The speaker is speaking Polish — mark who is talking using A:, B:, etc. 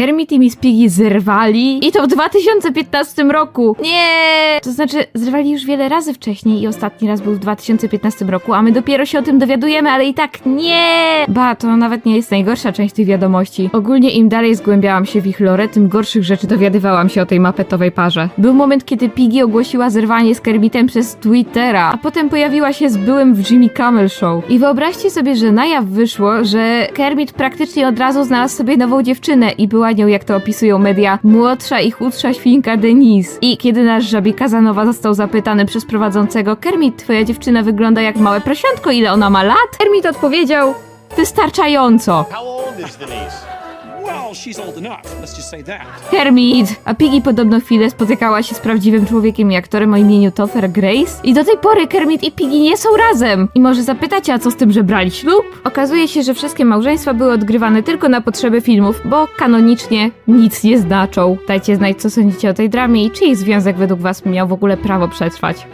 A: Kermit i Miss Piggy zerwali i to w 2015 roku. Nie! To znaczy, zerwali już wiele razy wcześniej i ostatni raz był w 2015 roku, a my dopiero się o tym dowiadujemy, ale i tak nie! Ba, to nawet nie jest najgorsza część tych wiadomości. Ogólnie im dalej zgłębiałam się w ich lore, tym gorszych rzeczy dowiadywałam się o tej mapetowej parze. Był moment, kiedy Piggy ogłosiła zerwanie z Kermitem przez Twittera, a potem pojawiła się z byłym w Jimmy Kimmel Show. I wyobraźcie sobie, że na jaw wyszło, że Kermit praktycznie od razu znalazł sobie nową dziewczynę i była jak to opisują media, młodsza i chudsza świnka Denise. I kiedy nasz żabi Kazanowa został zapytany przez prowadzącego, Kermit, twoja dziewczyna wygląda jak małe prosiątko, ile ona ma lat? Kermit odpowiedział, wystarczająco.
B: How old is Denise?
C: Well, she's old enough. Let's just say that.
A: Kermit! A Piggy podobno chwilę spotykała się z prawdziwym człowiekiem i aktorem o imieniu Topher Grace. I do tej pory Kermit i Piggy nie są razem. I może zapytacie, a co z tym, że brali ślub? Okazuje się, że wszystkie małżeństwa były odgrywane tylko na potrzeby filmów, bo kanonicznie nic nie znaczą. Dajcie znać, co sądzicie o tej dramie i czy ich związek według was miał w ogóle prawo przetrwać.